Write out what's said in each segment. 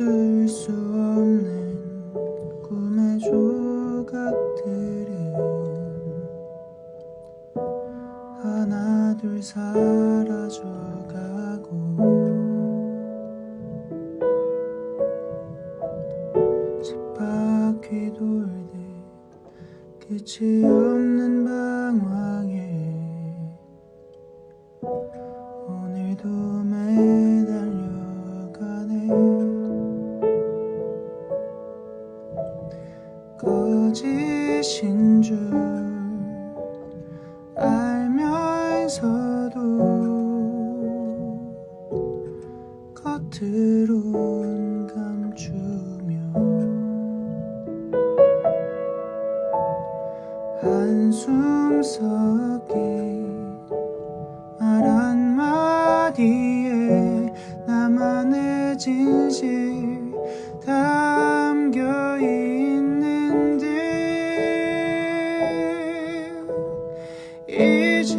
멈출 수 없는 꿈의 조각들은 하나 둘 사라져가고 쳇바퀴 돌듯 끝이 없는 방황에 오늘도 거짓인 줄 알면서도 겉으론 감추며 한숨 섞인 말 한마디에 나만의 진실 담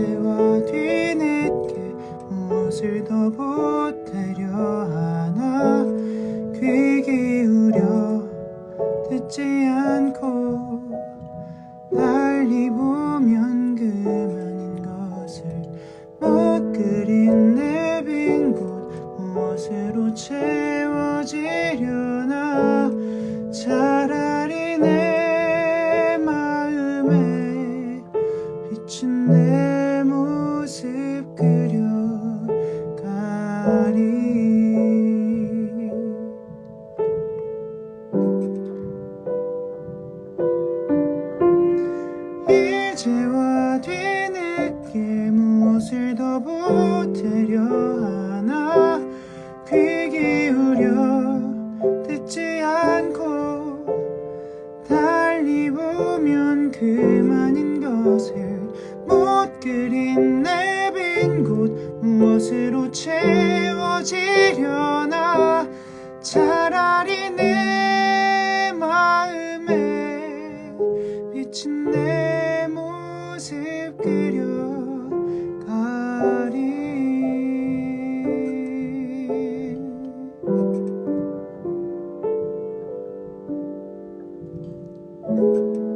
이제와 뒤늦게 무엇을 더 보태려 하나? 귀 기울여 듣지 않고 달리 보면 그만인 것을 못 그린 내 빈 곳 무엇으로 채워지려나? 차 무엇을 더 보태려 하나? 귀 기울여 듣지 않고 달리 보면 그만인 것을 못 그린 내 빈 곳 무엇으로 채워지려나 Música